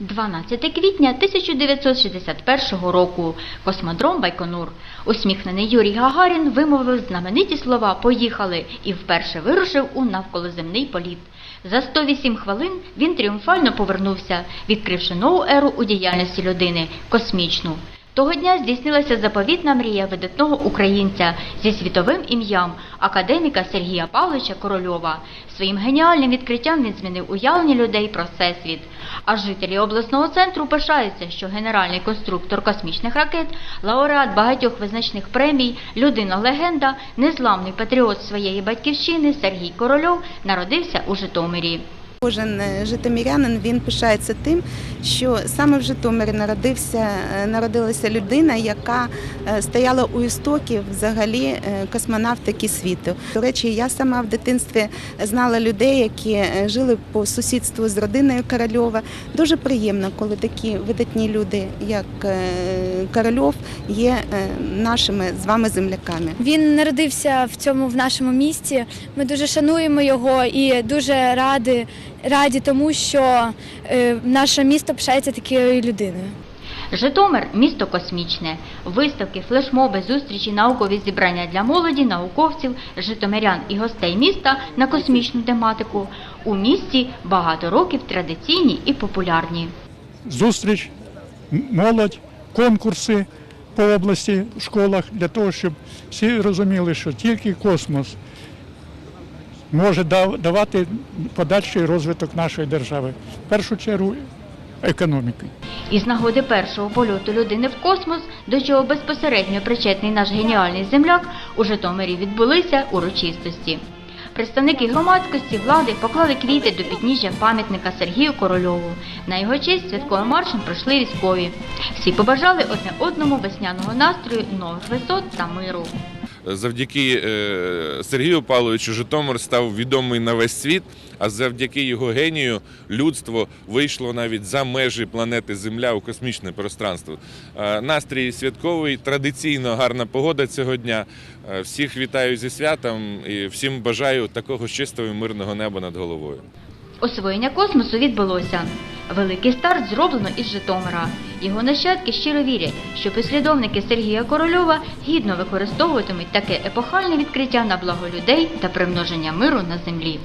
12 квітня 1961 року. Космодром Байконур. Усміхнений Юрій Гагарін вимовив знамениті слова «Поїхали» і вперше вирушив у навколоземний політ. За 108 хвилин він тріумфально повернувся, відкривши нову еру у діяльності людини космічну. Того дня здійснилася заповітна мрія видатного українця зі світовим ім'ям академіка Сергія Павловича Корольова. Своїм геніальним відкриттям він змінив уявлення людей про всесвіт. А жителі обласного центру пишаються, що генеральний конструктор космічних ракет, лауреат багатьох визначних премій, людина-легенда, незламний патріот своєї батьківщини Сергій Корольов народився у Житомирі. Кожен е, житомирянин він пишається тим, що саме в Житомирі народився, е, народилася людина, яка е, стояла у істоків взагалі космонавтики світу. До речі, я сама в дитинстві знала людей, які жили по сусідству з родиною Корольова. Дуже приємно, коли такі видатні люди, як Корольов, є нашими з вами земляками. Він народився в цьому в нашому місті. Ми дуже шануємо його і дуже раді, раді тому, що е, наше місто пишається такою людиною. Житомир місто космічне. Виставки, флешмоби, зустрічі, наукові зібрання для молоді, науковців, житомирян і гостей міста на космічну тематику. У місті багато років традиційні і популярні. зустріч, молодь, конкурси по області в школах для того, щоб всі розуміли, що тільки космос може дав- давати подальший розвиток нашої держави. В першу чергу економіки. Із нагоди першого польоту людини в космос, до чого безпосередньо причетний наш геніальний земляк, у Житомирі відбулися урочистості. Представники громадськості влади поклали квіти до підніжжя пам'ятника Сергію Корольову. На його честь святковим маршем пройшли військові. Всі побажали одне одному весняного настрою, нових висот та миру. Завдяки е, Сергію Павловичу Житомир став відомий на весь світ, а завдяки його генію людство вийшло навіть за межі планети Земля у космічне пространство. Е, Настрій святковий, традиційно гарна погода цього дня. Е, Всіх вітаю зі святом і всім бажаю такого чистого і мирного неба над головою. Освоєння космосу відбулося. Великий старт зроблено із Житомира. Його нащадки щиро вірять, що послідовники Сергія Корольова гідно використовуватимуть таке епохальне відкриття на благо людей та примноження миру на землі.